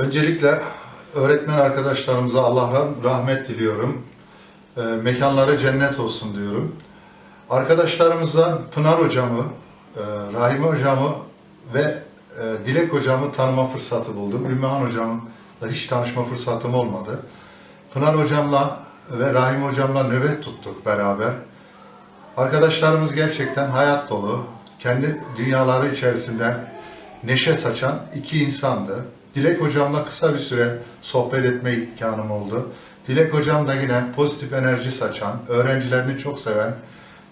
Öncelikle öğretmen arkadaşlarımıza Allah'tan rahmet diliyorum. E, mekanları cennet olsun diyorum. Arkadaşlarımıza Pınar hocamı, e, Rahime hocamı ve e, Dilek hocamı tanıma fırsatı buldum. Ümmühan hocamla hiç tanışma fırsatım olmadı. Pınar hocamla ve Rahime hocamla nöbet tuttuk beraber. Arkadaşlarımız gerçekten hayat dolu, kendi dünyaları içerisinde neşe saçan iki insandı. Dilek hocamla kısa bir süre sohbet etme imkanım oldu. Dilek hocam da yine pozitif enerji saçan, öğrencilerini çok seven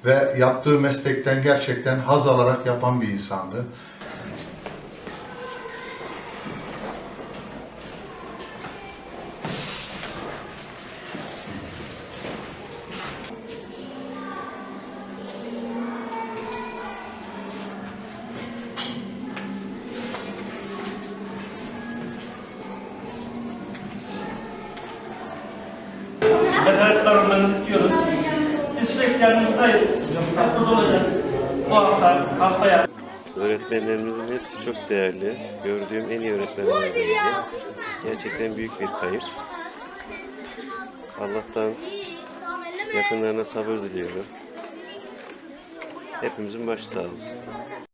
ve yaptığı meslekten gerçekten haz alarak yapan bir insandı. Mesaretler olmanızı istiyorum. Biz sürekli yanınızdayız. Burada olacağız. Bu hafta, haftaya. Öğretmenlerimizin hepsi çok değerli. Gördüğüm en iyi öğretmenlerden biri. Gerçekten büyük bir kayıp. Allah'tan yakınlarına sabır diliyorum. Hepimizin başı sağ olsun.